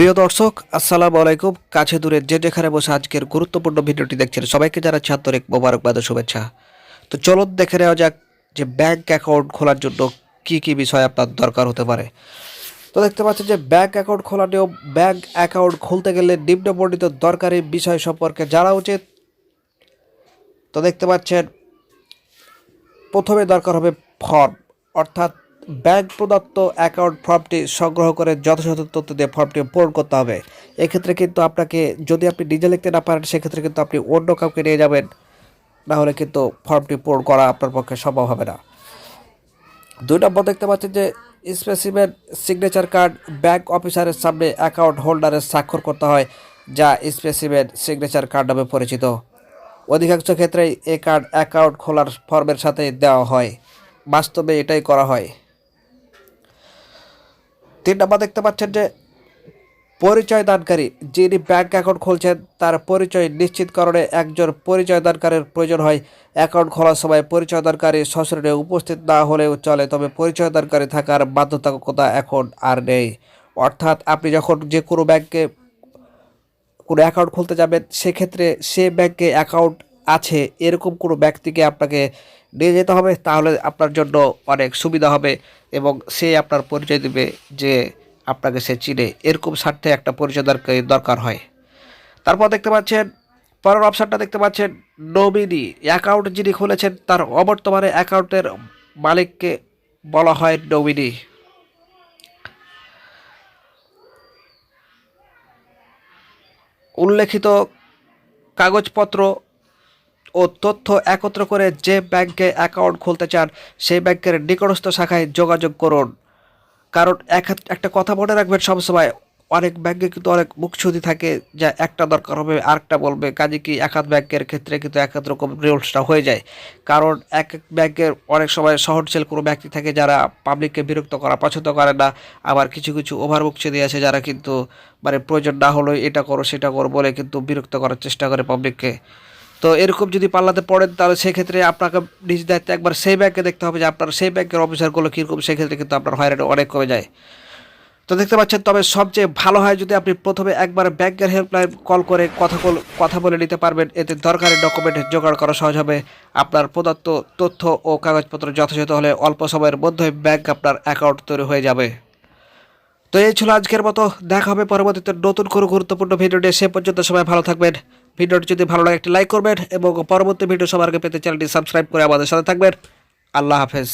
প্রিয় দর্শক, আসসালামু আলাইকুম। কাছে দূরে যে যেখানে বসে আজকের গুরুত্বপূর্ণ ভিডিওটি দেখছেন, সবাইকে যারা ছাত্রিক মোবারকবাদ শুভেচ্ছা। তো চলুন দেখে নেওয়া যাক যে ব্যাংক অ্যাকাউন্ট খোলার জন্য কি কি বিষয় আপনার দরকার হতে পারে। তো দেখতে পাচ্ছেন যে ব্যাংক অ্যাকাউন্ট খোলা নিয়ম, ব্যাংক অ্যাকাউন্ট খুলতে গেলে নিম্নবর্ণিত দরকারি বিষয় সম্পর্কে জানা উচিত। তো দেখতে পাচ্ছেন, প্রথমে দরকার হবে ফর্ম অর্থাৎ ব্যাংক প্রদত্ত অ্যাকাউন্ট ফর্মটি সংগ্রহ করে যথাযথ তথ্য দিয়ে ফর্মটি পূরণ করতে হবে। এক্ষেত্রে কিন্তু আপনাকে, যদি আপনি নিজে লিখতে না পারেন, সেক্ষেত্রে কিন্তু আপনি অন্য কাউকে নিয়ে যাবেন। না হলে কিন্তু ফর্মটি পূরণ করা আপনার পক্ষে সম্ভব হবে না। দুই নম্বর দেখতে পাচ্ছেন যে স্পেসিমেন সিগনেচার কার্ড ব্যাংক অফিসারের সামনে অ্যাকাউন্ট হোল্ডারের স্বাক্ষর করতে হয়, যা স্পেসিমেন সিগনেচার কার্ড নামে পরিচিত। অধিকাংশ ক্ষেত্রেই এ কার্ড অ্যাকাউন্ট খোলার ফর্মের সাথে দেওয়া হয়। বাস্তবে এটাই করা হয়। তিন নম্বর দেখতে পাচ্ছেন যে পরিচয় দানকারী যিনি ব্যাংক অ্যাকাউন্ট খুলছেন, তার পরিচয় নিশ্চিতকরণে একজন পরিচয় দানকারীর প্রয়োজন হয়। অ্যাকাউন্ট খোলার সময় পরিচয় দানকারী সশরীরে উপস্থিত না হলেও চলে, তবে পরিচয় দানকারী থাকার বাধ্যবাধকতা এখন আর নেই। অর্থাৎ আপনি যখন যে কোনো ব্যাংকে কোনো অ্যাকাউন্ট খুলতে যাবেন, সেক্ষেত্রে সে ব্যাংকে অ্যাকাউন্ট আছে, এরকম কোনো ব্যক্তিকে আপনাকে নিয়ে যেতে হবে, তাহলে আপনার জন্য অনেক সুবিধা হবে এবং সে আপনার পরিচয় দেবে যে আপনাকে সে চিনে। এরকম স্বার্থে একটা পরিচয় দরকার দরকার হয়। তারপর দেখতে পাচ্ছেন, পরের অপশানটা দেখতে পাচ্ছেন, নমিনি অ্যাকাউন্ট যিনি খুলেছেন, তার অবর্তমানে অ্যাকাউন্টের মালিককে বলা হয় নমিনি। উল্লেখিত কাগজপত্র ও তথ্য একত্র করে যে ব্যাংকে অ্যাকাউন্ট খুলতে চান, সেই ব্যাংকের নিকটস্থ শাখায় যোগাযোগ করুন। কারণ এক একটা কথা মনে রাখবেন সবসময় অনেক ব্যাংকে কিন্তু অনেক মুখছুদি থাকে যা একটা দরকার হবে, আরেকটা বলবে। কাজে কি এক হাত ব্যাংকের ক্ষেত্রে কিন্তু এক হাত রকম রুলসটা হয়ে যায়। কারণ এক এক ব্যাংকের অনেক সময় সহনশীল কোনো ব্যক্তি থাকে যারা পাবলিককে বিরক্ত করা পছন্দ করে না। আবার কিছু কিছু ওভার মুখছুদি আছে যারা কিন্তু মানে প্রয়োজন না হলেও এটা করো, সেটা করো বলে কিন্তু বিরক্ত করার চেষ্টা করে পাবলিককে তো এরকম যদি পাল্লাতে পড়েন, তাহলে সেক্ষেত্রে আপনাকে নিজ দায়িত্বে একবার সেই ব্যাংকে দেখতে হবে যে আপনার সেই ব্যাংকের অফিসারগুলো কীরকম, সেক্ষেত্রে কিন্তু আপনার হয়রানি অনেক কমে যায়। তো দেখতে পাচ্ছেন, তবে সবচেয়ে ভালো হয় যদি আপনি প্রথমে একবার ব্যাংকের হেল্পলাইন কল করে কথা কথা বলে নিতে পারবেন। এতে দরকারি ডকুমেন্ট জোগাড় করা সহজ হবে। আপনার প্রদত্ত তথ্য ও কাগজপত্র যথাযথ হলে অল্প সময়ের মধ্যে ব্যাংক আপনার অ্যাকাউন্ট তৈরি হয়ে যাবে। তো এই ছিল আজকের মতো। দেখা হবে পরবর্তীতে নতুন কোনো গুরুত্বপূর্ণ ভিডিও নিয়ে। সে পর্যন্ত সবাই ভালো থাকবেন। ভিডিওটি যদি ভালো লাগে, একটি লাইক করবেন এবং পরবর্তী ভিডিও সবার আগে পেতে চ্যানেলটি সাবস্ক্রাইব করে আমাদের সাথে থাকবেন। আল্লাহ হাফেজ।